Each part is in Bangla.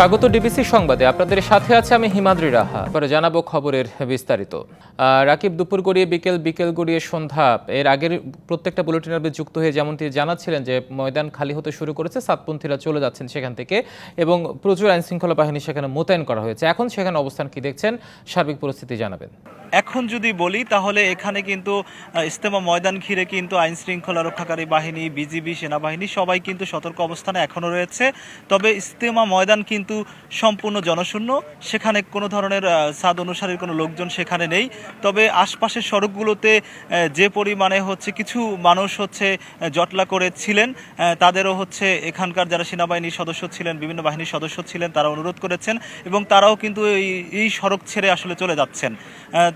স্বাগত ডিবিসি সংবাদে। আপনাদের সাথে আছে আমি হিমাদ্রি রাহা। পরে জানাব খবরের বিস্তারিত। রাকিব, দুপুর গড়িয়ে বিকেল বিকেল গড়িয়ে সন্ধ্যা। এর আগের প্রত্যেকটা বুলেটিনের যুক্ত হয়ে যেমনটি জানাচ্ছিলেন যে, ময়দান খালি হতে শুরু করেছে, সাতপন্থীরা চলে যাচ্ছেন সেখান থেকে এবং প্রচুর আইনশৃঙ্খলা বাহিনী সেখানে মোতায়েন করা হয়েছে। এখন সেখানে অবস্থান কি দেখছেন, সার্বিক পরিস্থিতি জানাবেন। এখন যদি বলি, তাহলে এখানে কিন্তু ইস্তেমা ময়দান ঘিরে কিন্তু আইন শৃঙ্খলা রক্ষাকারী বাহিনী, বিজিবি, সেনাবাহিনী সবাই কিন্তু সতর্ক অবস্থানে এখনও রয়েছে। তবে ইস্তেমা ময়দান কিন্তু সম্পূর্ণ জনশূন্য। সেখানে কোনো ধরনের সাদ অনুসারীর কোনো লোকজন সেখানে নেই। তবে আশপাশের সড়কগুলোতে যে পরিমাণে হচ্ছে কিছু মানুষ হচ্ছে জটলা করে ছিলেন তাদেরও হচ্ছে এখানকার যারা সেনাবাহিনীর সদস্য ছিলেন, বিভিন্ন বাহিনীর সদস্য ছিলেন, তারা অনুরোধ করেছেন এবং তারাও কিন্তু এই সড়ক ছেড়ে আসলে চলে যাচ্ছেন।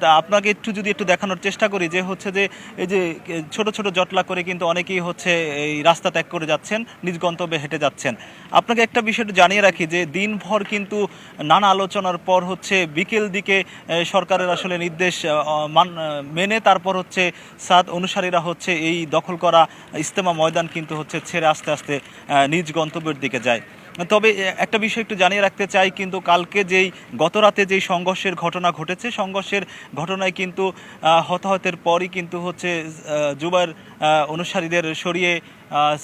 আপনাকে একটু যদি একটু দেখানোর চেষ্টা করি যে হচ্ছে যে এই যে ছোট ছোট জটলা করে কিন্তু অনেকেই হচ্ছে এই রাস্তা ত্যাগ করে যাচ্ছেন, নিজ গন্তব্যে হেঁটে যাচ্ছেন। আপনাকে একটা বিষয় জানিয়ে রাখি যে দিনভর কিন্তু নানা আলোচনার পর হচ্ছে বিকেল দিকে সরকারের আসলে নির্দেশ মান- মেনে তারপর হচ্ছে সাদ অনুসারীরা হচ্ছে এই দখল করা ইস্তেমা ময়দান কিন্তু হচ্ছে ছেড়ে আস্তে আস্তে নিজ গন্তব্যের দিকে যায়। তবে একটা বিষয় একটু জানিয়ে রাখতে চাই, কিন্তু কালকে যেই গত রাতে যেই সংঘর্ষের ঘটনা ঘটেছে, সংঘর্ষের ঘটনায় কিন্তু হতাহতের পরই কিন্তু হচ্ছে জুবার অনুসারীদের সরিয়ে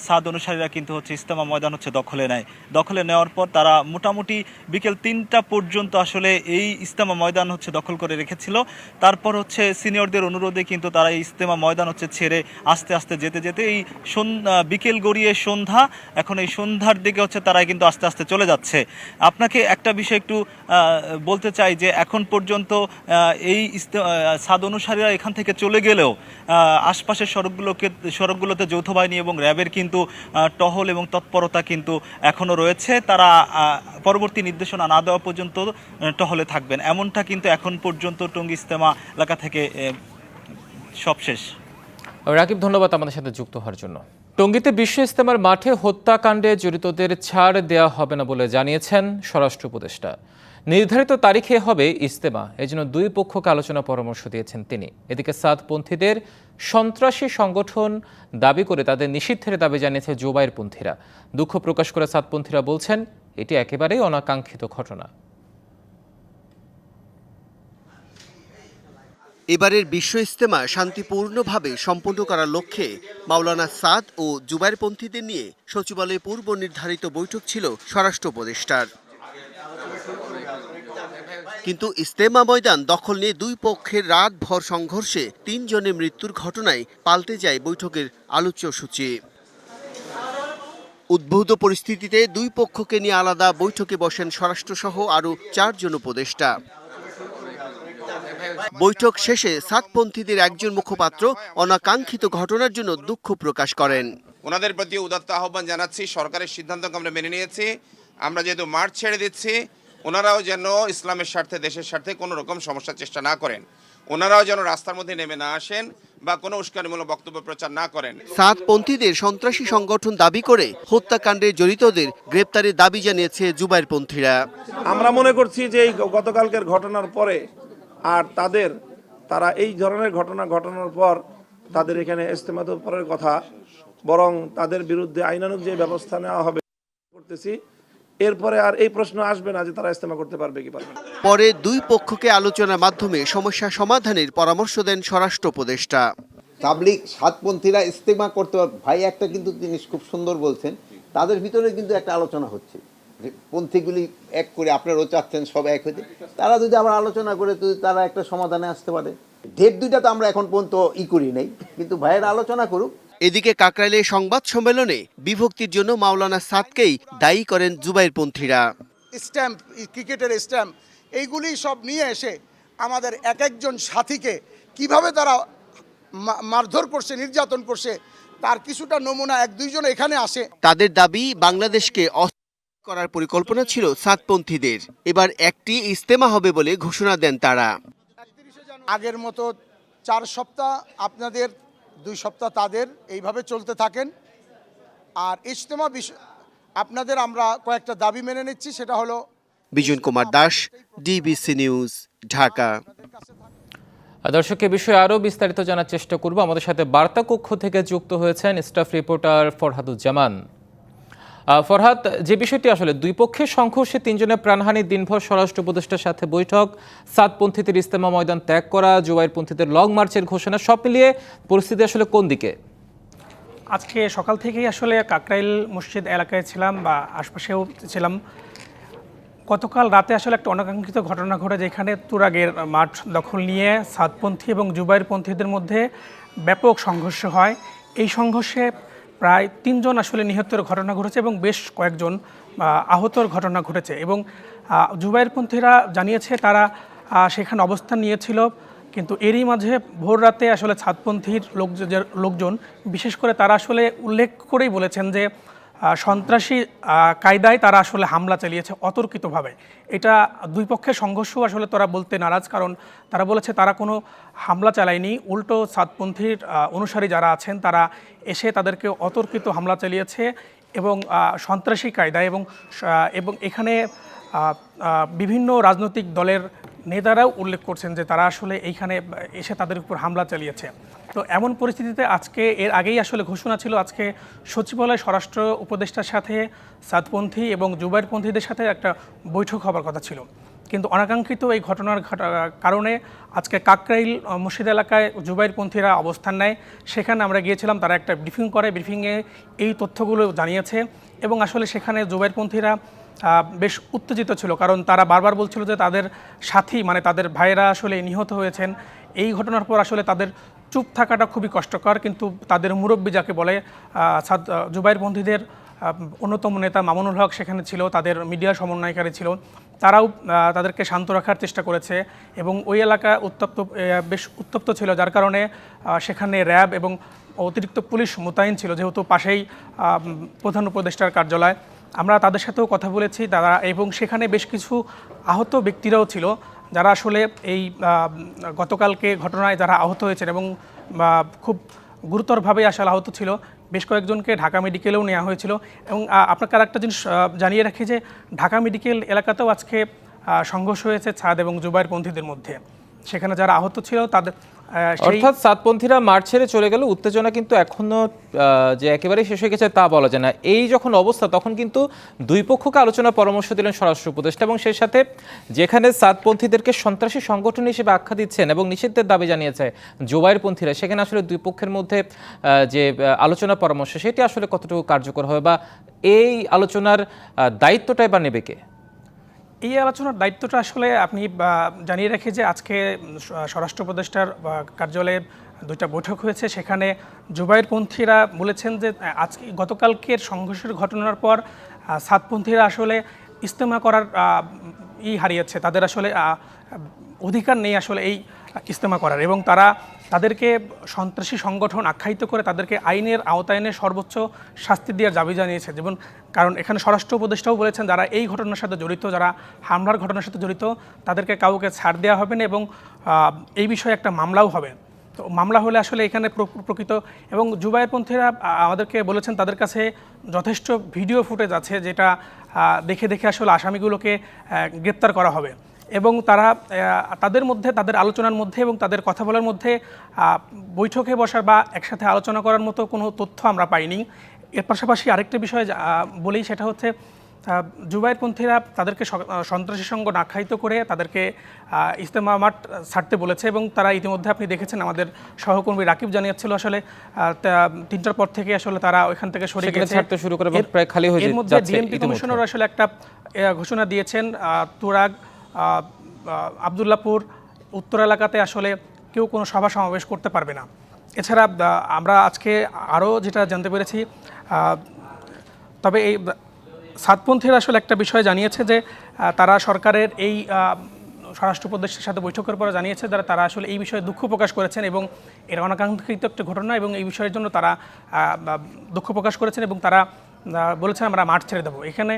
সাদ অনুসারীরা কিন্তু হচ্ছে ইস্তেমা ময়দান হচ্ছে দখলে নেয়। দখলে নেওয়ার পর তারা মোটামুটি বিকেল তিনটা পর্যন্ত আসলে এই ইস্তেমা ময়দান হচ্ছে দখল করে রেখেছিল। তারপর হচ্ছে সিনিয়রদের অনুরোধে কিন্তু তারা এই ইস্তেমা ময়দান হচ্ছে ছেড়ে আস্তে আস্তে যেতে যেতে এই বিকেল গড়িয়ে সন্ধ্যা, এখন এই সন্ধ্যার দিকে হচ্ছে তারা কিন্তু আস্তে আস্তে চলে যাচ্ছে। আপনাকে একটা বিষয় একটু বলতে চাই যে এখন পর্যন্ত এই সাদ অনুসারীরা এখান থেকে চলে গেলেও আশপাশের সড়কগুলোকে, সড়কগুলোতে যৌথ বাহিনী এবং র্যাবের কিন্তু টহল এবং তৎপরতা কিন্তু এখনও রয়েছে। তারা পরবর্তী নির্দেশনা না দেওয়া পর্যন্ত টহলে থাকবেন। এমনটা কিন্তু এখন পর্যন্ত টঙ্গী ইস্তেমা এলাকা থেকে আহ, সব শেষ। রাকিব ধন্যবাদ আমাদের সাথে যুক্ত হওয়ার জন্য। টঙ্গীতে বিশ্ব ইস্তেমার মাঠে হত্যাকাণ্ডে জড়িতদের ছাড় দেওয়া হবে না বলে জানিয়েছেন স্বরাষ্ট্র উপদেষ্টা। নির্ধারিত তারিখে হবে ইস্তেমা এজন্য দুই পক্ষকে আলোচনা পরামর্শ দিয়েছেন তিনি। এদিকে সাদপন্থীদের সন্ত্রাসী সংগঠন দাবি করে তাদের নিষিদ্ধের দাবি জানিয়েছে জোবাইর পন্থীরা। দুঃখ প্রকাশ করে সাদপন্থীরা বলছেন, এটি একেবারেই অনাকাঙ্ক্ষিত ঘটনা। এবারের বিশ্ব ইস্তেমা শান্তিপূর্ণভাবে সম্পন্ন করার লক্ষ্যে মাওলানা সাদ ও জুবাইরপন্থীদের নিয়ে সচিবালয়ে পূর্ব নির্ধারিত বৈঠক ছিল স্বরাষ্ট্র উপদেষ্টার। কিন্তু ইস্তেমা ময়দান দখল নিয়ে দুই পক্ষের রাতভর সংঘর্ষে তিনজনের মৃত্যুর ঘটনায় পাল্টে যায় বৈঠকের আলোচ্য সূচি। উদ্ভূত পরিস্থিতিতে দুই পক্ষকে নিয়ে আলাদা বৈঠকে বসেন স্বরাষ্ট্রসহ আরও চারজন উপদেষ্টা। বৈঠক শেষে সাতপন্থীদের একজন মুখপাত্র অনাকাঙ্ক্ষিত ঘটনার জন্য দুঃখ প্রকাশ করেন। ওনাদের প্রতি উদাত্ত আহ্বান জানাচ্ছি, সরকারের সিদ্ধান্তকে আমরা মেনে নিয়েছি। আমরা যেহেতু মাঠ ছেড়ে দিচ্ছি ওনারাও যেন ইসলামের স্বার্থে দেশের স্বার্থে কোনো রকম সমস্যার চেষ্টা না করেন। ওনারাও যেন রাস্তার মধ্যে নেমে না আসেন বা কোনো উস্কানিমূলক বক্তব্য প্রচার না করেন। সাতপন্থীদের সন্ত্রাসী সংগঠন দাবি করে হত্যাকাণ্ডে জড়িতদের গ্রেপ্তারের দাবি জানিয়েছে জুবাইরপন্থীরা আমরা মনে করছি যে এই গতকালকের ঘটনার পরে আর তাদের তারা এই ধরনের ঘটনা ঘটানোর পর তাদের এখানে ইস্তেমাত পরের কথা বরং তাদের বিরুদ্ধে আইনানুগ যে ব্যবস্থা নেওয়া হবে করতেছি এরপরে আর এই প্রশ্ন আসবে না যে তারা ইস্তেমা করতে পারবে কি পারবে পরে দুই পক্ষকে আলোচনার মাধ্যমে সমস্যা সমাধানের পরামর্শ দেন স্বরাষ্ট্র উপদেষ্টা। তাবলিক সাতপন্থীরা ইস্তেমা করতে পারবে ভাই একটা কিন্তু জিনিস খুব সুন্দর বলছেন তাদের ভিতরে কিন্তু একটা আলোচনা হচ্ছে। যে পন্থীগুলি এক করে আপনারাও চাচ্ছেন সব এক হইতে। তারা যদি আবার আলোচনা করে যদি তারা একটা সমাধানে আসতে পারে। ডেট দুইটা তো আমরা এখন পর্যন্ত ই করি নাই কিন্তু ভাইয়ের আলোচনা করুক এদিকে কাকরাইলে সংবাদ সম্মেলনে বিভক্তির জন্য মাওলানা সাদকেই দায়ী করেন জুবাইরপন্থীরা। স্ট্যাম্প ক্রিকেটের স্ট্যাম্প এইগুলি সব নিয়ে এসে আমাদের এক একজন সাথীকে কীভাবে তারা মারধর করছে নির্যাতন করছে তার কিছুটা নমুনা এক দুইজন এখানে আসে। তাদের দাবি বাংলাদেশকে করার পরিকল্পনা ছিল সাতপন্থীদের। এবার একটি ইস্তেমা হবে বলে ঘোষণা দেন তারা। আগের মতো চার সপ্তাহ আপনাদের দুই সপ্তাহ তাদের এইভাবে চলতে থাকেন। আর ইজতেমা বিষয় আপনাদের আমরা কয়েকটা দাবি মেনে নিচ্ছি সেটা হলো বিজন কুমার দাস ডিবিসি নিউজ ঢাকা। দর্শক এ বিষয়ে আরও বিস্তারিত জানার চেষ্টা করব। আমাদের সাথে বার্তা কক্ষ থেকে যুক্ত হয়েছেন স্টাফ রিপোর্টার ফরহাদুজ্জামান। ফরহাদ, যে বিষয়টি আসলে, দুই পক্ষের সংঘর্ষে তিনজনের প্রাণহানি দিনভর স্বরাষ্ট্র উপদেষ্টার সাথে বৈঠক, সাতপন্থীদের ইস্তেমা ময়দান ত্যাগ করা, জুবাইরপন্থীদের লং মার্চের ঘোষণা, সব মিলিয়ে পরিস্থিতি আসলে কোন দিকে? আজকে সকাল থেকেই আসলে কাকরাইল মসজিদ এলাকায় ছিলাম বা আশপাশেও ছিলাম। গতকাল রাতে আসলে একটা অনাকাঙ্ক্ষিত ঘটনা ঘটে যেখানে তুরাগের মাঠ দখল নিয়ে সাতপন্থী এবং জুবাইরপন্থীদের মধ্যে ব্যাপক সংঘর্ষ হয়। এই সংঘর্ষে প্রায় তিনজন আসলে নিহতের ঘটনা ঘটেছে এবং বেশ কয়েকজন আহতর ঘটনা ঘটেছে। এবং জুবাইরপন্থীরা জানিয়েছে তারা সেখানে অবস্থান নিয়েছিল, কিন্তু এরই মাঝে ভোর রাতে আসলে ছাদপন্থীর লোক লোকজন, বিশেষ করে তারা আসলে উল্লেখ করেই বলেছেন যে সন্ত্রাসী কায়দায় তারা আসলে হামলা চালিয়েছে অতর্কিতভাবে। এটা দুই পক্ষের সংঘর্ষ আসলে তারা বলতে নারাজ, কারণ তারা বলেছে তারা কোনো হামলা চালায়নি। উল্টো সাতপন্থীর অনুসারী যারা আছেন, তারা এসে তাদেরকে অতর্কিত হামলা চালিয়েছে এবং সন্ত্রাসী কায়দায় এবং এবং এখানে বিভিন্ন রাজনৈতিক দলের নেতারাও উল্লেখ করছেন যে তারা আসলে এইখানে এসে তাদের উপর হামলা চালিয়েছে। তো এমন পরিস্থিতিতে আজকে এর আগেই আসলে ঘোষণা ছিল আজকে সচিবালয় স্বরাষ্ট্র উপদেষ্টার সাথে সাতপন্থী এবং জুবাইরপন্থীদের সাথে একটা বৈঠক হবার কথা ছিল। কিন্তু অনাকাঙ্ক্ষিত এই ঘটনার ঘটা- কারণে আজকে কাকরাইল মসজিদ এলাকায় জুবাইরপন্থীরা অবস্থান নেয়। সেখানে আমরা গিয়েছিলাম, তারা একটা ব্রিফিং করে। ব্রিফিংয়ে এই তথ্যগুলো জানিয়েছে এবং আসলে সেখানে জুবাইরপন্থীরা বেশ উত্তেজিত ছিল কারণ তারা বারবার বলছিল যে তাদের সাথী মানে তাদের ভাইয়েরা আসলে নিহত হয়েছেন। এই ঘটনার পর আসলে তাদের চুপ থাকাটা খুবই কষ্টকর কিন্তু তাদের মুরব্বী যাকে বলে আহ, জুবাইরপন্থীদের অন্যতম নেতা মামুনুল হক সেখানে ছিল তাদের মিডিয়া সমন্বয়কারী ছিল। তারাও তাদেরকে শান্ত রাখার চেষ্টা করেছে এবং ওই এলাকা উত্তপ্ত বেশ উত্তপ্ত ছিল যার কারণে সেখানে র্যাব এবং অতিরিক্ত পুলিশ মোতায়েন ছিল যেহেতু পাশেই প্রধান উপদেষ্টার কার্যালয়। আমরা তাদের সাথেও কথা বলেছি, তারা এবং সেখানে বেশ কিছু আহত ব্যক্তিরাও ছিল, যারা আসলে এই গতকালকে ঘটনায় যারা আহত হয়েছেন এবং খুব গুরুতরভাবে আসলে আহত ছিল, বেশ কয়েকজনকে ঢাকা মেডিকেলেও নেওয়া হয়েছিল এবং আপনাকে আর একটা জিনিস জানিয়ে রাখি যে ঢাকা মেডিকেল এলাকাতেও আজকে সংঘর্ষ হয়েছে ছাদ এবং জুবাইর পন্থীদের মধ্যে। সেখানে যারা আহত ছিল তাদের অর্থাৎ সাতপন্থীরা মাঠ ছেড়ে চলে গেল। উত্তেজনা কিন্তু এখনও যে একেবারে শেষ হয়ে গেছে তা বলা যায় না। এই যখন অবস্থা, তখন কিন্তু দুই পক্ষকে আলোচনা পরামর্শ দিলেন স্বরাষ্ট্র উপদেষ্টা এবং সেই সাথে যেখানে সাতপন্থীদেরকে সন্ত্রাসী সংগঠন হিসেবে আখ্যা দিচ্ছেন এবং নিষিদ্ধের দাবি জানিয়েছে জোবাইরপন্থীরা সেখানে আসলে দুই পক্ষের মধ্যে যে আলোচনা পরামর্শ, সেটি আসলে কতটুকু কার্যকর হবে বা এই আলোচনার দায়িত্বটাই বা নেবে কে? এই আলোচনার দায়িত্বটা আসলে আপনি জানিয়ে রেখে যে আজকে স্বরাষ্ট্র উপদেষ্টার কার্যালয়ে দুইটা বৈঠক হয়েছে। সেখানে জুবাইরপন্থীরা বলেছেন যে আজকে, গতকালকের সংঘর্ষের ঘটনার পর সাতপন্থীরা আসলে ইস্তেমা করার ই হারিয়েছে। তাদের আসলে অধিকার নেই আসলে এই ইস্তেমা করার এবং তারা তাদেরকে সন্ত্রাসী সংগঠন আখ্যায়িত করে তাদেরকে আইনের আওতায়নে সর্বোচ্চ শাস্তি দেওয়ার দাবি জানিয়েছে। যেমন কারণ এখানে স্বরাষ্ট্র উপদেষ্টাও বলেছেন যারা এই ঘটনার সাথে জড়িত যারা হামলার ঘটনার সাথে জড়িত তাদেরকে কাউকে ছাড় দেওয়া হবে না এবং এই বিষয়ে একটা মামলাও হবে। তো মামলা হলে আসলে এখানে প্র- প্রকৃত এবং জুবাইরপন্থীরা আহ, আমাদেরকে বলেছেন তাদের কাছে যথেষ্ট ভিডিও ফুটেজ আছে যেটা দেখে দেখে আসলে আসামিগুলোকে গ্রেপ্তার করা হবে। এবং তারা তাদের মধ্যে তাদের আলোচনার মধ্যে এবং তাদের কথা বলার মধ্যে বৈঠকে বসার বা একসাথে আলোচনা করার মতো কোনো তথ্য আমরা পাইনি। এর পাশাপাশি আরেকটা বিষয় বলি সেটা হচ্ছে জুবাইরপন্থীরা তাদেরকে সন্ত্রাসী সঙ্গ আখ্যায়িত করে তাদেরকে ইজতেমা মাঠ ছাড়তে বলেছে এবং তারা ইতিমধ্যে আপনি দেখেছেন আমাদের সহকর্মী রাকিব জানিয়েছিল আসলে তিনটার পর থেকে আসলে তারা ওইখান থেকে সরে গেছে। ছাড়তে শুরু করে প্রায় খালি হয়ে এর মধ্যে ডিএমপি কমিশনার আসলে একটা ঘোষণা দিয়েছেন তুরাগ আবদুল্লাপুর উত্তর এলাকাতে আসলে কেউ কোনো সভা সমাবেশ করতে পারবে না। এছাড়া আমরা আজকে আরও যেটা জানতে পেরেছি তবে এই, সাতপন্থীর আসলে একটা বিষয় জানিয়েছে যে তারা সরকারের এই স্বরাষ্ট্র উপদেষ্টার সাথে বৈঠকের পরে জানিয়েছে যারা, তারা আসলে এই বিষয়ে দুঃখ প্রকাশ করেছেন এবং এর অনাকাঙ্ক্ষিত একটা ঘটনা এবং এই বিষয়ের জন্য তারা দুঃখ প্রকাশ করেছেন এবং তারা বলেছেন আমরা মাঠ ছেড়ে দেবো। এখানে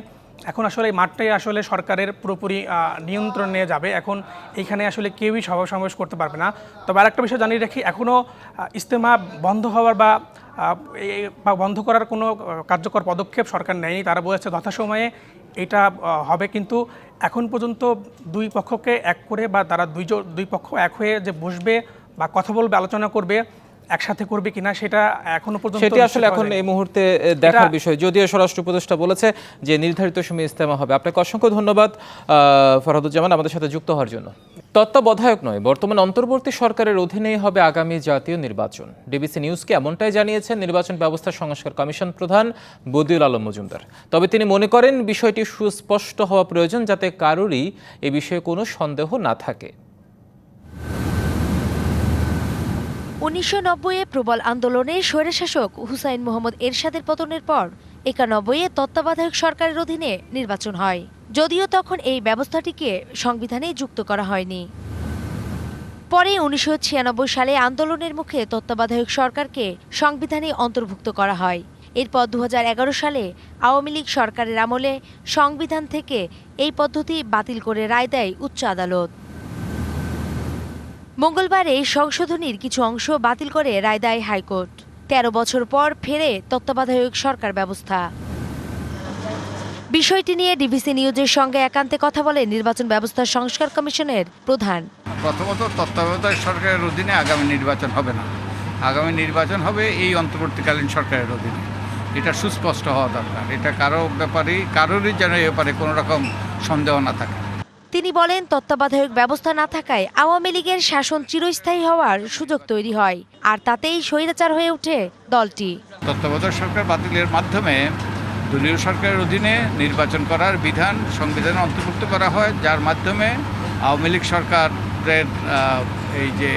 এখন আসলে এই মাঠটাই আসলে সরকারের পুরোপুরি নিয়ন্ত্রণে যাবে। এখন এইখানে আসলে কেউই সভা সমাবেশ করতে পারবে না। তবে আরেকটা বিষয় জানিয়ে রাখি এখনও ইস্তেমা বন্ধ হওয়ার বা বা বন্ধ করার কোনো কার্যকর পদক্ষেপ সরকার নেয়নি। তারা বলেছে যথাসময়ে এটা হবে। কিন্তু এখন পর্যন্ত দুই পক্ষকে এক করে বা তারা দুইজন, দুই পক্ষ এক হয়ে যে বসবে বা কথা বলবে, আলোচনা করবে একসাথে করবে কিনা সেটা এখনও পর্যন্ত সেটি আসলে এখন এই মুহূর্তে দেখার বিষয়। যদিও স্বরাষ্ট্র উপদেষ্টা বলেছে যে নির্ধারিত সময়ে ইস্তেমা হবে। আপনাকে অসংখ্য ধন্যবাদ ফরহাদুজ্জামান আমাদের সাথে যুক্ত হওয়ার জন্য। তত্ত্বাবধায়ক নয় বর্তমান অন্তর্বর্তী সরকারের অধীনেই হবে আগামী জাতীয় নির্বাচন। ডিবিসি নিউজকে এমনটাই জানিয়েছেন নির্বাচন ব্যবস্থা সংস্কার কমিশন প্রধান বদিউল আলম মজুমদার। তবে তিনি মনে করেন বিষয়টি সুস্পষ্ট হওয়া প্রয়োজন যাতে কারোরই এ বিষয়ে কোনো সন্দেহ না থাকে। উনিশশো নব্বইয়ে প্রবল আন্দোলনে স্বৈরশাসক হুসাইন মোহাম্মদ এরশাদের পতনের পর একানব্বইয়ে তত্ত্বাবধায়ক সরকারের অধীনে নির্বাচন হয়। যদিও তখন এই ব্যবস্থাটিকে সংবিধানে যুক্ত করা হয়নি। পরে উনিশশো ছিয়ানব্বই সালে আন্দোলনের মুখে তত্ত্বাবধায়ক সরকারকে সংবিধানে অন্তর্ভুক্ত করা হয়। এরপর দু হাজার এগারো সালে আওয়ামী লীগ সরকারের আমলে সংবিধান থেকে এই পদ্ধতি বাতিল করে রায় দেয় উচ্চ আদালত। মঙ্গলবার এই সংশোধনীর কিছু অংশ বাতিল করে রায় দেয় হাইকোর্ট। তেরো বছর পর ফেরে তত্ত্বাবধায়ক সরকার ব্যবস্থা। বিষয়টি নিয়ে ডিবিসি নিউজের সঙ্গে একান্তে কথা বলে নির্বাচন ব্যবস্থা সংস্কার কমিশনের প্রধান। প্রথমত তত্ত্বাবধায়ক সরকারের অধীনে আগামী নির্বাচন হবে না। আগামী নির্বাচন হবে এই অন্তর্বর্তীকালীন সরকারের অধীনে। এটা সুস্পষ্ট হওয়া দরকার। এটা কারও ব্যাপারেই, কারোরই যেন এ ব্যাপারে কোনো রকম সন্দেহ না থাকে। তিনি বলেন তত্ত্বাবধায়ক ব্যবস্থা না থাকায় আওয়ামী লীগের শাসন চিরস্থায়ী হওয়ার সুযোগ তৈরি হয় আর তাতেই স্বৈরাচার হয়ে ওঠে দলটি। তত্ত্বাবধায়ক সরকার বাতিলের মাধ্যমে দলীয় সরকারের অধীনে নির্বাচন করার বিধান সংবিধানে অন্তর্ভুক্ত করা হয় যার মাধ্যমে আওয়ামী লীগ সরকারের এই যে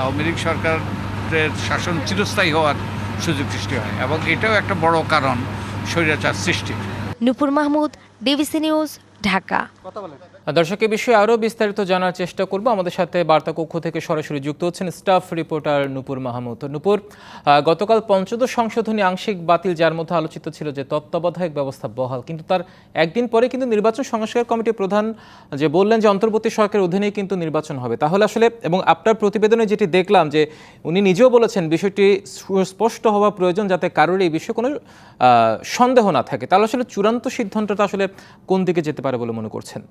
আওয়ামী লীগ সরকারের শাসন চিরস্থায়ী হওয়ার সুযোগ সৃষ্টি হয় এবং এটাও একটা বড় কারণ স্বৈরাচার সৃষ্টির। Nupur Mahmud DBC news Dhaka. দর্শক বিষয়ে আরও বিস্তারিত জানার চেষ্টা করব। আমাদের সাথে বার্তা কক্ষ থেকে সরাসরি যুক্ত হচ্ছেন স্টাফ রিপোর্টার নুপুর মাহমুদ। নুপুর গতকাল পঞ্চদশ সংশোধনী আংশিক বাতিল, যার মধ্যে আলোচিত ছিল যে তত্ত্বাবধায়ক ব্যবস্থা বহাল, কিন্তু তার একদিন পরে কিন্তু নির্বাচন সংস্কার কমিটির প্রধান যে বললেন যে অন্তর্বর্তী সরকারের অধীনেই কিন্তু নির্বাচন হবে। তাহলে আসলে এবং আপনার প্রতিবেদনে যেটি দেখলাম যে উনি নিজেও বলেছেন বিষয়টি স্পষ্ট হওয়া প্রয়োজন যাতে কারোর এই বিষয়ে কোনো সন্দেহ না থাকে। তাহলে আসলে চূড়ান্ত সিদ্ধান্তটা আসলে কোন দিকে যেতে পারে বলে মনে করছেন?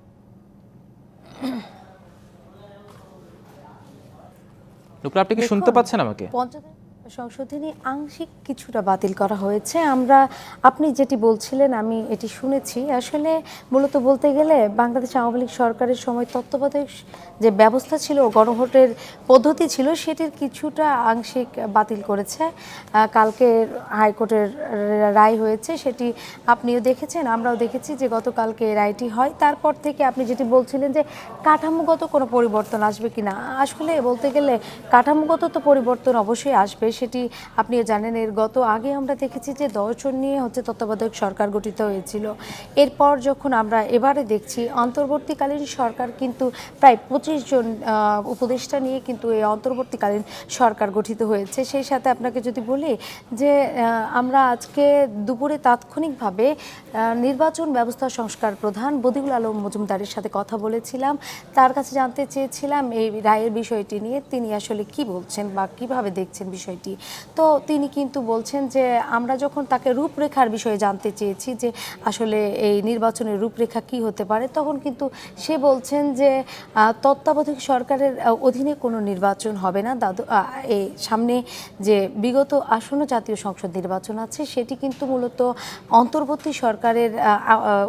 নুপুর আপনি কি শুনতে পাচ্ছেন আমাকে? সংশোধনী আংশিক কিছুটা বাতিল করা হয়েছে। আমরা, আপনি যেটি বলছিলেন, আমি এটি শুনেছি। আসলে মূলত বলতে গেলে বাংলাদেশ আওয়ামী লীগ সরকারের সময় তত্ত্বাবধায়ক যে ব্যবস্থা ছিল গণভোটের পদ্ধতি ছিল, সেটির কিছুটা আংশিক বাতিল করেছে। কালকে হাইকোর্টের রায় হয়েছে, সেটি আপনিও দেখেছেন, আমরাও দেখেছি যে গতকালকে রায়টি হয়। তারপর থেকে আপনি যেটি বলছিলেন যে কাঠামোগত কোনো পরিবর্তন আসবে কিনা, আসলে বলতে গেলে কাঠামোগত তো পরিবর্তন অবশ্যই আসবে সেটি আপনিও জানেন, এর গত আগে আমরা দেখেছি যে দশজন নিয়ে হচ্ছে তত্ত্বাবধায়ক সরকার গঠিত হয়েছিল। এরপর যখন আমরা এবারে দেখছি, অন্তর্বর্তীকালীন সরকার কিন্তু প্রায় পঁচিশ জন উপদেষ্টা নিয়ে কিন্তু এই অন্তর্বর্তীকালীন সরকার গঠিত হয়েছে। সেই সাথে আপনাকে যদি বলি যে আমরা আজকে দুপুরে তাৎক্ষণিকভাবে নির্বাচন ব্যবস্থা সংস্কার প্রধান বদিউল আলম মজুমদারের সাথে কথা বলেছিলাম। তার কাছে জানতে চেয়েছিলাম এই রায়ের বিষয়টি নিয়ে, তিনি আসলে কি বলছেন বা কীভাবে দেখছেন বিষয়টি? তো তিনি কিন্তু বলছেন যে, আমরা যখন তাকে রূপরেখার বিষয়ে জানতে চেয়েছি যে, আসলে এই নির্বাচনের রূপরেখা কি হতে পারে, তখন কিন্তু সে বলছেন যে তত্ত্বাবধায়ক সরকারের অধীনে কোনো নির্বাচন হবে না। দাদু এই সামনে যে বিগত আসন্ন জাতীয় সংসদ নির্বাচন আছে, সেটি কিন্তু মূলত অন্তর্বর্তী সরকারের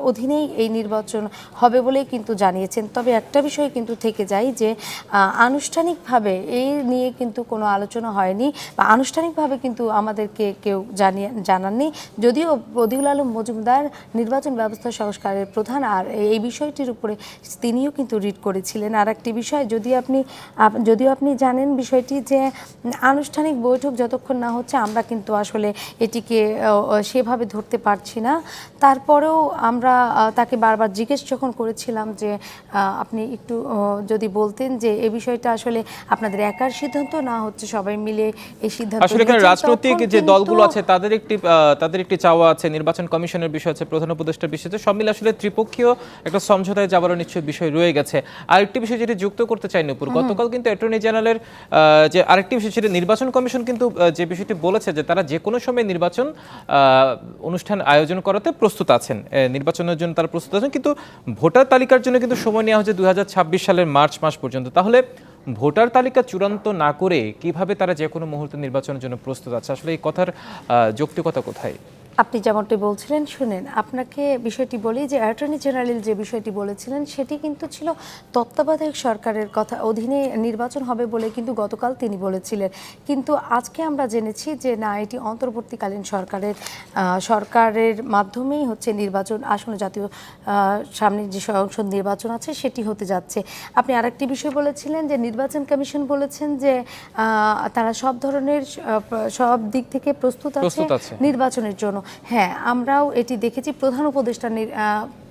অধীনেই এই নির্বাচন হবে বলেই কিন্তু জানিয়েছেন। তবে একটা বিষয় কিন্তু থেকে যায় যে আনুষ্ঠানিকভাবে এই নিয়ে কিন্তু কোনো আলোচনা হয়নি বা আনুষ্ঠানিকভাবে কিন্তু আমাদেরকে কেউ জানিয়ে, জানাননি। যদিও বদিউল আলম মজুমদার নির্বাচন ব্যবস্থা সংস্কারের প্রধান, আর এই বিষয়টির উপরে তিনিও কিন্তু রিড করেছিলেন। আর একটি বিষয়, যদি আপনি, আপ- যদিও আপনি জানেন বিষয়টি যে, আনুষ্ঠানিক বৈঠক যতক্ষণ না হচ্ছে, আমরা কিন্তু আসলে এটিকে সেভাবে ধরতে পারছি না। তারপরেও আমরা তাকে বারবার জিজ্ঞেস যখন করেছিলাম যে আপনি একটু যদি বলতেন যে, এ বিষয়টা আসলে আপনাদের একার সিদ্ধান্ত না হচ্ছে, সবাই মিলে এই সিদ্ধান্ত আসলে এখানে রাজনৈতিক যে দলগুলো আছে তাদের একটি তাদের একটি চাওয়া আছে নির্বাচন কমিশনের বিষয় আছে প্রধান উপদেষ্টার বিষয় আছে সব মিলে আসলে ত্রিপক্ষীয় একটা সমঝোতায় যাবারও নিশ্চয়ই বিষয় রয়ে গেছে। আরেকটি বিষয় যেটি যুক্ত করতে চাই নুপুর গতকাল কিন্তু অ্যাটর্নি জেনারেলের যে আরেকটি বিষয় সেটা নির্বাচন কমিশন কিন্তু যে বিষয়টি বলেছে যে তারা যে কোনো সময় নির্বাচন আহ, অনুষ্ঠান আয়োজন করাতে প্রস্তুত আছেন। নির্বাচনের জন্য তারা প্রস্তুত আছেন কিন্তু ভোটার তালিকার জন্য কিন্তু সময় নেওয়া হাজার ছাব্বিশ সালের মার্চ মাস পর্যন্ত। তাহলে ভোটার তালিকা চূড়ান্ত না করে কীভাবে তারা যে কোনো মুহূর্তে নির্বাচনের জন্য প্রস্তুত আছে? আসলে এই কথার যৌক্তিকতা কোথায়? আপনি যেমনটি বলছিলেন শুনেন আপনাকে বিষয়টি বলি যে অ্যাটর্নি জেনারেল যে বিষয়টি বলেছিলেন সেটি কিন্তু ছিল তত্ত্বাবধায়ক সরকারের কথা। অধীনে নির্বাচন হবে বলে কিন্তু গতকাল তিনি বলেছিলেন। কিন্তু আজকে আমরা জেনেছি যে না এটি অন্তর্বর্তীকালীন সরকারের সরকারের মাধ্যমেই হচ্ছে নির্বাচন। আসন্ন জাতীয় সামনে যে সংসদ নির্বাচন আছে সেটি হতে যাচ্ছে। আপনি আরেকটি বিষয় বলেছিলেন যে নির্বাচন কমিশন বলেছেন যে তারা সব ধরনের সব দিক থেকে প্রস্তুত আছে। নির্বাচনের জন্য। হ্যাঁ আমরাও এটি দেখেছি। প্রধান উপদেষ্টা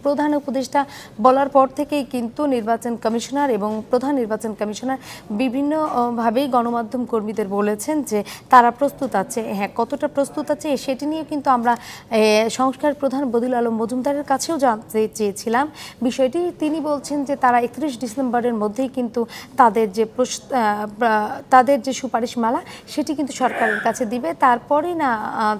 প্রধান উপদেষ্টা বলার পর থেকেই কিন্তু নির্বাচন কমিশনার এবং প্রধান নির্বাচন কমিশনার বিভিন্নভাবেই গণমাধ্যম কর্মীদের বলেছেন যে তারা প্রস্তুত আছে। হ্যাঁ কতটা প্রস্তুত আছে সেটি নিয়ে কিন্তু আমরা সংস্কার প্রধান বদিল আলম মজুমদারের কাছেও জানতে চেয়েছিলাম। বিষয়টি তিনি বলছেন যে তারা একত্রিশ ডিসেম্বরের মধ্যেই কিন্তু তাদের যে তাদের যে সুপারিশমালা সেটি কিন্তু সরকারের কাছে দিবে। তারপরে না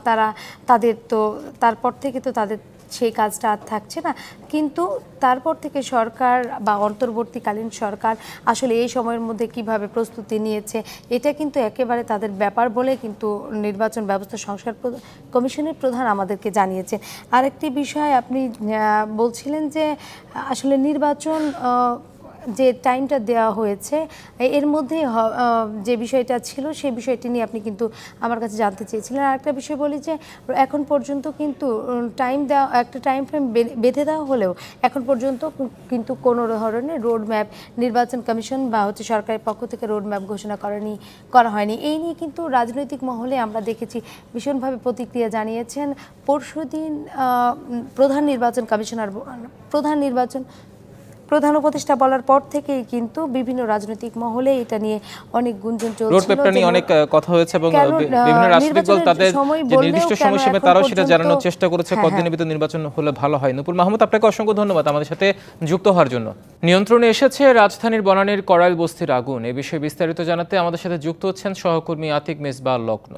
তারা তাদের তো, তারপর থেকে তো তাদের সেই কাজটা আর থাকছে না। কিন্তু তারপর থেকে সরকার বা অন্তর্বর্তীকালীন সরকার আসলে এই সময়ের মধ্যে কীভাবে প্রস্তুতি নিয়েছে, এটা কিন্তু একেবারে তাদের ব্যাপার বলে কিন্তু নির্বাচন ব্যবস্থা সংস্কার কমিশনের প্রধান আমাদেরকে জানিয়েছেন আরেকটি বিষয় আপনি বলছিলেন যে আসলে নির্বাচন যে টাইমটা দেওয়া হয়েছে এর মধ্যে যে বিষয়টা ছিল, সেই বিষয়টি নিয়ে আপনি কিন্তু আমার কাছে জানতে চেয়েছিলেন। আর একটা বিষয় বলি যে, এখন পর্যন্ত কিন্তু টাইম দেওয়া একটা টাইম ফ্রেম বেঁধে দেওয়া হলেও এখন পর্যন্ত কিন্তু কোনো ধরনের রোড ম্যাপ নির্বাচন কমিশন বা হচ্ছে সরকারের পক্ষ থেকে রোড ম্যাপ ঘোষণা করেনি, করা হয়নি। এই নিয়ে কিন্তু রাজনৈতিক মহলে আমরা দেখেছি ভীষণভাবে প্রতিক্রিয়া জানিয়েছেন। পরশুদিন প্রধান নির্বাচন কমিশনার প্রধান নির্বাচন প্রধান উপদেষ্টা বলার পর থেকেই কিন্তু বিভিন্ন রাজনৈতিক মহলে এটা নিয়ে অনেক গুঞ্জন রোড চলছিল নিয়ে অনেক কথা হয়েছে এবং বিভিন্ন রাজনৈতিক দল তাদের যে নির্দিষ্ট সময়সীমা তারাও সেটা জানানোর চেষ্টা করেছে হ্যাঁ, কতদিনের হ্যাঁ। ভিতর নির্বাচন হলে ভালো হয়। নুপুর মাহমুদ আপনাকে অসংখ্য ধন্যবাদ আমাদের সাথে যুক্ত হওয়ার জন্য। নিয়ন্ত্রণে এসেছে রাজধানীর বনানীর করাইল বস্তির আগুন। এ বিষয়ে বিস্তারিত জানাতে আমাদের সাথে যুক্ত হচ্ছেন সহকর্মী আতিক মেজবা লগ্ন।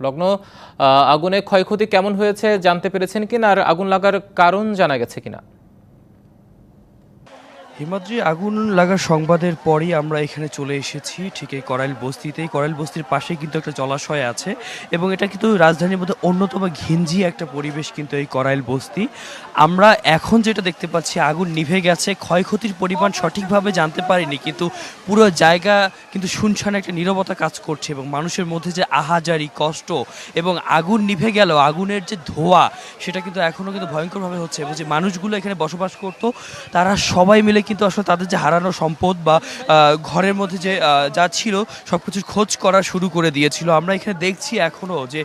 লগ্ন আহ, আগুনে ক্ষয়ক্ষতি কেমন হয়েছে জানতে পেরেছেন কিনা আর আগুন লাগার কারণ জানা গেছে কিনা? হিমাদ্রি, আগুন লাগার সংবাদের পরই আমরা এখানে চলে এসেছি। ঠিক এই করাইল বস্তিতেই। করাইল বস্তির পাশেই কিন্তু একটা জলাশয় আছে এবং এটা কিন্তু রাজধানীর মধ্যে অন্যতম ঘিঞ্জি একটা পরিবেশ কিন্তু এই করাইল বস্তি। আমরা এখন যেটা দেখতে পাচ্ছি, আগুন নিভে গেছে। ক্ষয়ক্ষতির পরিমাণ সঠিকভাবে জানতে পারিনি, কিন্তু পুরো জায়গা কিন্তু শুনশান একটা নীরবতা কাজ করছে এবং মানুষের মধ্যে যে আহাজারি, কষ্ট এবং আগুন নিভে গেল, আগুনের যে ধোয়া, সেটা কিন্তু এখনও কিন্তু ভয়ঙ্করভাবে হচ্ছে এবং যে মানুষগুলো এখানে বসবাস করতো, তারা সবাই মিলে কিন্তু আসলে তাদের যে হারানো সম্পদ বা ঘরের মধ্যে যে যা ছিল সব কিছুর খোঁজ করা শুরু করে দিয়েছিল। আমরা এখানে দেখছি এখনও যে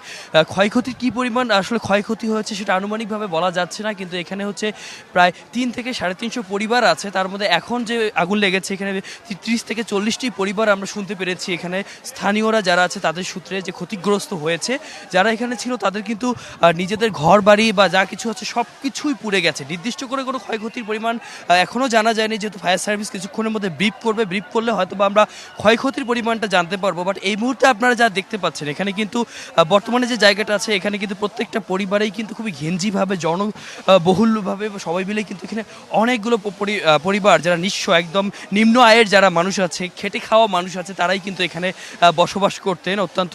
ক্ষয়ক্ষতির কী পরিমাণ আসলে ক্ষয়ক্ষতি হয়েছে সেটা আনুমানিকভাবে বলা যাচ্ছে না, কিন্তু এখানে হচ্ছে প্রায় তিন থেকে সাড়ে তিনশো পরিবার আছে। তার মধ্যে এখন যে আগুন লেগেছে, এখানে ত্রিশ থেকে চল্লিশটি পরিবার আমরা শুনতে পেরেছি এখানে। স্থানীয়রা যারা আছে, তাদের সূত্রে যে ক্ষতিগ্রস্ত হয়েছে, যারা এখানে ছিল, তাদের কিন্তু নিজেদের ঘর বাড়ি বা যা কিছু আছে সব কিছুই পুড়ে গেছে। নির্দিষ্ট করে কোনো ক্ষয়ক্ষতির পরিমাণ এখনও জানা যায়নি যেহেতু ফায়ার সার্ভিস কিছুক্ষণের মধ্যে ব্রিফ করবে ব্রিফ করলে হয়তো বা আমরা ক্ষয়ক্ষতির পরিমাণটা জানতে পারব। বাট এই মুহূর্তে আপনারা যা দেখতে পাচ্ছেন এখানে কিন্তু বর্তমানে যে জায়গাটা আছে এখানে কিন্তু প্রত্যেকটা পরিবারেই কিন্তু খুবই ঘেঞ্জিভাবে জনবহুলভাবে সবাই মিলে কিন্তু এখানে অনেকগুলো পরিবার যারা নিঃস্ব একদম নিম্ন আয়ের যারা মানুষ আছে খেটে খাওয়া মানুষ আছে তারাই কিন্তু এখানে বসবাস করতেন অত্যন্ত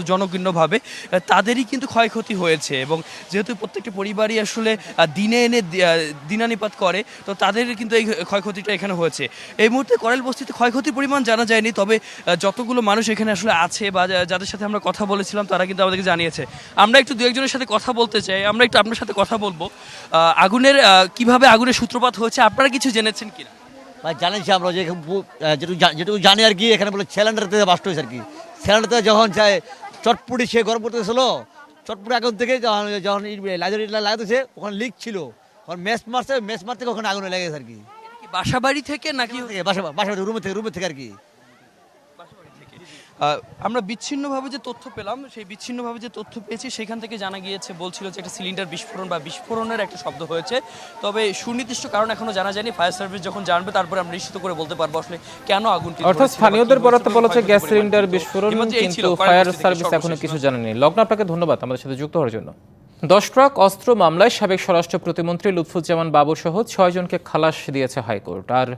আহ, তাদেরই কিন্তু ক্ষয়ক্ষতি হয়েছে এবং যেহেতু প্রত্যেকটা পরিবারই আসলে দিনে এনে দিনানিপাত করে তো তাদের কিন্তু এই ক্ষয়ক্ষতিটা এখানে হয়েছে। এই মুহূর্তে করেল বস্তিতে ক্ষয়ক্ষতির পরিমাণ জানা যায়নি, তবে যতগুলো মানুষ এখানে আসলে আছে বা যাদের সাথে আমরা কথা বলেছিলাম, তারা কিন্তু আমাদেরকে জানিয়েছে। আমরা একটু দু একজনের সাথে কথা বলতে চাই, আমরা একটু আপনার সাথে কথা বলব। আগুনের কীভাবে আগুনের সূত্রপাত হয়েছে, আপনারা কিছু জেনেছেন কিনা? ভাই জানিছি আমরা যে যেটুকু যেটুকু জানি আর কি, এখানে বলে সিলিন্ডারতে বাস্ট হয়েছে আর কি। সিলিন্ডারতে যখন যায়, চটপুটি সে গরম করতেছিল, চটপুটি আগুন থেকে যখন যখন লাইব্রেরি লাগাতেছে ওখানে লিক ছিল। ওখানে মেস মারছে মেস মারতে ওখানে আগুন লেগেছে আর কি। কি বাসা বাড়ি থেকে নাকি বাসা বাসা রুমের থেকে রুমের থেকে আর কি। আমরা বিচ্ছিন্নভাবে যে তথ্য পেলাম সেই বিচ্ছিন্নভাবে যে তথ্য পেয়েছি সেখান থেকে জানা গিয়েছে বলছিল যে একটা সিলিন্ডার বিস্ফোরণ বা বিস্ফোরণের একটা শব্দ হয়েছে। তবে সুনির্দিষ্ট কারণ এখনও জানা যায়নি। ফায়ার সার্ভিস যখন জানবে তারপরে আমরা নিশ্চিত করে বলতে পারব আসলে কেন আগুনটি অর্থাৎ স্থানীয়দের বরাতে হয়েছিল বলা হচ্ছে বা গ্যাস সিলিন্ডার বিস্ফোরণ কিন্তু ফায়ার সার্ভিস এখনও কিছু। জানেনি লগ্ন আপনাকে ধন্যবাদ। আমাদের সাথে যুক্ত হওয়ার জন্য। দশ ট্রাক অস্ত্র মামলায় সাবেক স্বরাষ্ট্র প্রতিমন্ত্রী লুৎফুজ্জামান বাবু সহ ছয়জনকে খালাস দিয়েছে হাইকোর্ট। আর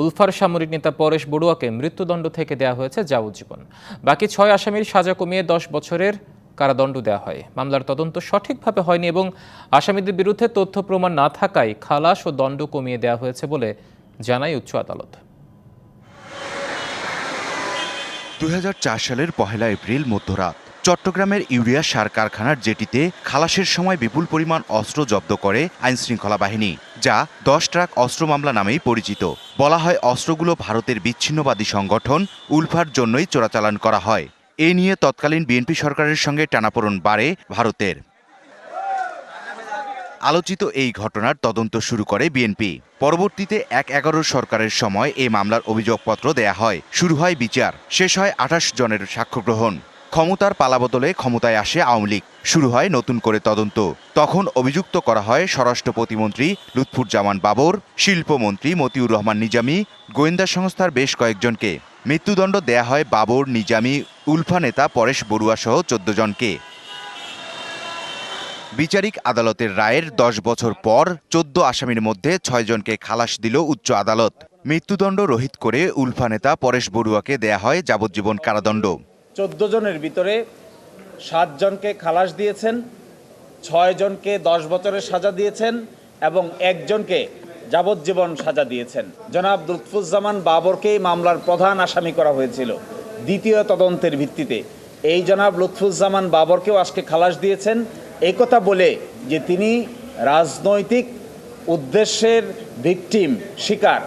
উলফার সামরিক নেতা পরেশ বড়ুয়াকে মৃত্যুদণ্ড থেকে দেওয়া হয়েছে যাবজ্জীবন। বাকি ছয় আসামির সাজা কমিয়ে দশ বছরের কারাদণ্ড দেওয়া হয়। মামলার তদন্ত সঠিকভাবে হয়নি এবং আসামিদের বিরুদ্ধে তথ্য প্রমাণ না থাকায় খালাস ও দণ্ড কমিয়ে দেওয়া হয়েছে বলে জানায় উচ্চ আদালত। দু হাজার চার সালের পহেলা এপ্রিল মধ্যরাত চট্টগ্রামের ইউরিয়া সার কারখানার জেটিতে খালাসের সময় বিপুল পরিমাণ অস্ত্র জব্দ করে আইনশৃঙ্খলা বাহিনী, যা দশ ট্রাক অস্ত্র মামলা নামেই পরিচিত। বলা হয় অস্ত্রগুলো ভারতের বিচ্ছিন্নবাদী সংগঠন উলফার জন্যই চোরাচালান করা হয়। এ নিয়ে তৎকালীন বিএনপি সরকারের সঙ্গে টানাপোড়ন বাড়ে ভারতের। আলোচিত এই ঘটনার তদন্ত শুরু করে বিএনপি। পরবর্তীতে এক এগারো সরকারের সময় এই মামলার অভিযোগপত্র দেয়া হয়। শুরু হয় বিচার, শেষ হয় আঠাশ জনের সাক্ষ্য গ্রহণ ক্ষমতার পালাবদলে ক্ষমতায় আসে আওয়ামী লীগ। শুরু হয় নতুন করে তদন্ত। তখন অভিযুক্ত করা হয় স্বরাষ্ট্র প্রতিমন্ত্রী লুৎফুজ্জামান বাবর, শিল্পমন্ত্রী মতিউর রহমান নিজামী, গোয়েন্দা সংস্থার বেশ কয়েকজনকে। মৃত্যুদণ্ড দেয়া হয় বাবর, নিজামী, উলফা নেতা পরেশ বড়ুয়া সহ চোদ্দ জনকে। বিচারিক আদালতের রায়ের দশ বছর পর চোদ্দ আসামির মধ্যে ছয়জনকে খালাস দিল উচ্চ আদালত। মৃত্যুদণ্ড রহিত করে উলফা নেতা পরেশ বড়ুয়াকে দেয়া হয় যাবজ্জীবন কারাদণ্ড। চোদ্দ জনের ভিতরে সাতজনকে খালাস দিয়েছেন, ছয় জনকে দশ বছরের সাজা দিয়েছেন এবং একজনকে যাবজ্জীবন সাজা দিয়েছেন। জনাব লুৎফুজ্জামান বাবরকেই মামলার প্রধান আসামি করা হয়েছিল দ্বিতীয় তদন্তের ভিত্তিতে। এই জনাব লুৎফুজ্জামান বাবরকেও আজকে খালাস দিয়েছেন। কথা বলে যে তিনি রাজনৈতিক উদ্দেশ্যের ভিকটিম, শিকার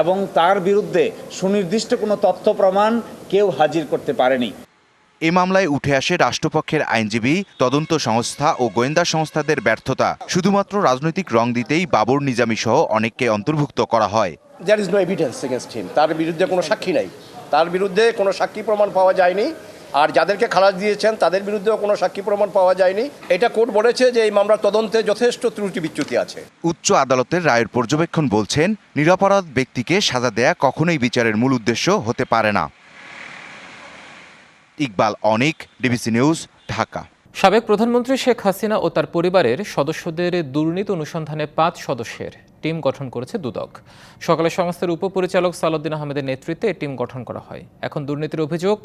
এবং তার বিরুদ্ধে সুনির্দিষ্ট কোনো তথ্য প্রমাণ কেউ হাজির করতে পারেনি। এ মামলায় উঠে আসে রাষ্ট্রপক্ষের আইনজীবী তদন্ত সংস্থা ও গোয়েন্দা সংস্থাদের ব্যর্থতা। শুধুমাত্র রাজনৈতিক রং দিতেই বাবর নিজামী সহ অনেককে অন্তর্ভুক্ত করা হয়। There is no evidence against him তার বিরুদ্ধে কোনো সাক্ষী নাই। তার বিরুদ্ধে কোনো সাক্ষী প্রমাণ পাওয়া যায়নি। আর যাদেরকে খালাস দিয়েছেন তাদের বিরুদ্ধেও কোনো সাক্ষী প্রমাণ পাওয়া যায়নি। এটা কোর্ট বলেছে যে এই মামলার তদন্তে যথেষ্ট ত্রুটি বিচ্যুতি আছে। উচ্চ আদালতের রায়ের পর্যবেক্ষণ বলছেন নিরাপরাধ ব্যক্তিকে সাজা দেয়া কখনোই বিচারের মূল উদ্দেশ্য হতে পারে না। Iqbal Anik DBC news Dhaka. সাবেক প্রধানমন্ত্রী শেখ হাসিনা ও তার পরিবারের সদস্যদের দুর্নীতি অনুসন্ধানে পাঁচ সদস্যের টিম গঠন করেছে দুদক। সকালে সংস্থার উপপরিচালক সালাউদ্দিন আহমেদের নেতৃত্বে টিম গঠন করা হয়। এখন দুর্নীতির অভিযোগ,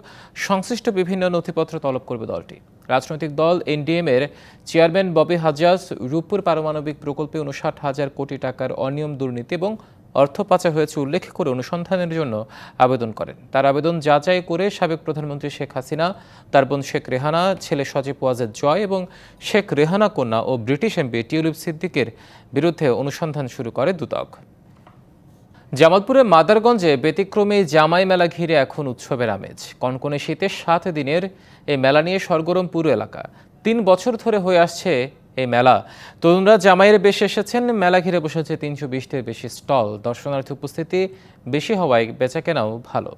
সংশ্লিষ্ট বিভিন্ন নথিপত্র তলব করবে দলটি। রাজনৈতিক দল এনডিএম এর চেয়ারম্যান ববি হাজাজ রূপপুর পারমাণবিক প্রকল্পে উনষাট হাজার কোটি টাকার অনিয়ম দুর্নীতি এবং অর্থ পাচার হয়েছে উল্লেখ করে অনুসন্ধানের জন্য আবেদন করেন। তার আবেদন যাচাই করে সাবেক প্রধানমন্ত্রী শেখ হাসিনা, তার বোন শেখ রেহানা, ছেলে সজীব ওয়াজেদ জয় এবং শেখ রেহানা কন্যা ও ব্রিটিশ এমপি টিউলিপ সিদ্দিকের বিরুদ্ধে অনুসন্ধান শুরু করে দুদক। জামালপুরের মাদারগঞ্জে ব্যতিক্রমী জামাই মেলা ঘিরে এখন উৎসবের আমেজ। কনকনে শীতের সাত দিনের এই মেলা নিয়ে সরগরম পুরো এলাকা। তিন বছর ধরে হয়ে আসছে এই মেলা। তরুণরা জামাইয়ের বেশি এসেছেন, মেলা ঘিরে বসেছে তিনশো বিশটির বেশি স্টল। দর্শনার্থী উপস্থিতি বেশি হওয়ায় বেচাকেনাও ভালো।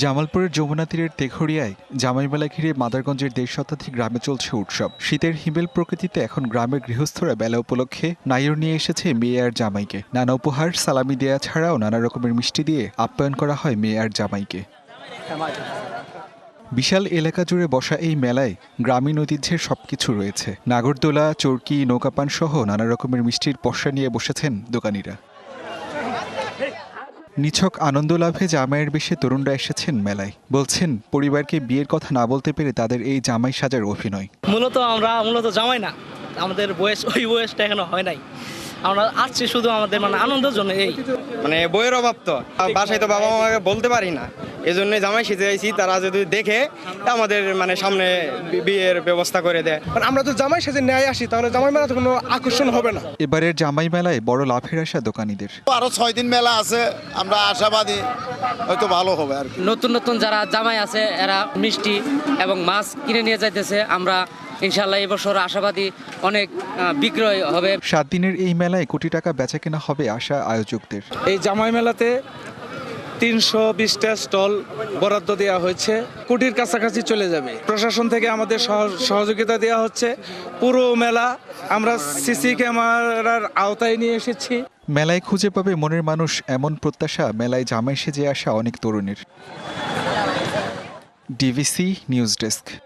জামালপুরের যমুনা তীরের তেঘরিয়ায় জামাই মেলা ঘিরে মাদারগঞ্জের দেড় শতাধিক গ্রামে চলছে উৎসব। শীতের হিমেল প্রকৃতিতে এখন গ্রামের গৃহস্থরা বেলা উপলক্ষে নাইর নিয়ে এসেছে মেয়ে আর জামাইকে। নানা উপহার, সালামি দেয়া ছাড়াও নানা রকমের মিষ্টি দিয়ে আপ্যায়ন করা হয় মেয়ে আর জামাইকে। বিশাল এলাকা জুড়ে বসা এই মেলায় গ্রামীণ ঐতিহ্যের সবকিছু রয়েছে। নাগরদোলা, চরকি, নৌকাপান সহ নানা রকমের মিষ্টির পসরা নিয়ে বসেছেন দোকানিরা। নিছক আনন্দ লাভে জামাইয়ের বেশে তরুণরা এসেছেন মেলায়। বলছেন, পরিবারকে বিয়ের কথা না বলতে পেরে তাদের এই জামাই সাজার অভিনয়। মূলত আমরা, মূলত জামাই না। আমাদের বয়স, ওই বয়সটা এখনও হয় নাই। আমরা আসছি শুধু আমাদের মানে আনন্দের জন্য এই। মানে বইয়ের অভাব তো। বাসায় তো বাবা মাকে বলতে পারি না। এই জন্য জামাই সেজে আইছি তারা যদি দেখে আমাদের মানে সামনে বিয়ের ব্যবস্থা করে দেয়। আমরা তো জামাই সেজে ন্যায় আসি তাহলে জামাই মেলা তো কোনো আকর্ষণ হবে না। এবারের জামাই মেলায় বড় লাভের আশা দোকানিদের। আরও ছয় দিন মেলা আছে আমরা আশাবাদী হয়তো ভালো হবে আর নতুন নতুন যারা জামাই আছে এরা মিষ্টি এবং মাছ কিনে নিয়ে যাইতেছে। আমরা ইনশাল্লাহ এবছর আশাবাদী অনেক বিক্রয় হবে। সাত দিনের এই মেলায় কোটি টাকা বেচাকেনা হবে আশা আয়োজকদের। এই জামাই মেলাতে তিনশো বিশটা স্টল বরাদ্দ দেওয়া হয়েছে। কোটির কাছাকাছি চলে যাবে। প্রশাসন থেকে আমাদের সহ- সহযোগিতা দেওয়া হচ্ছে। পুরো মেলা আমরা সিসি ক্যামেরার আওতায় নিয়ে এসেছি। মেলায় খুঁজে পাবে মনের মানুষ এমন প্রত্যাশা মেলায় জামাই সেজে আসা অনেক তরুণের। DBC news desk.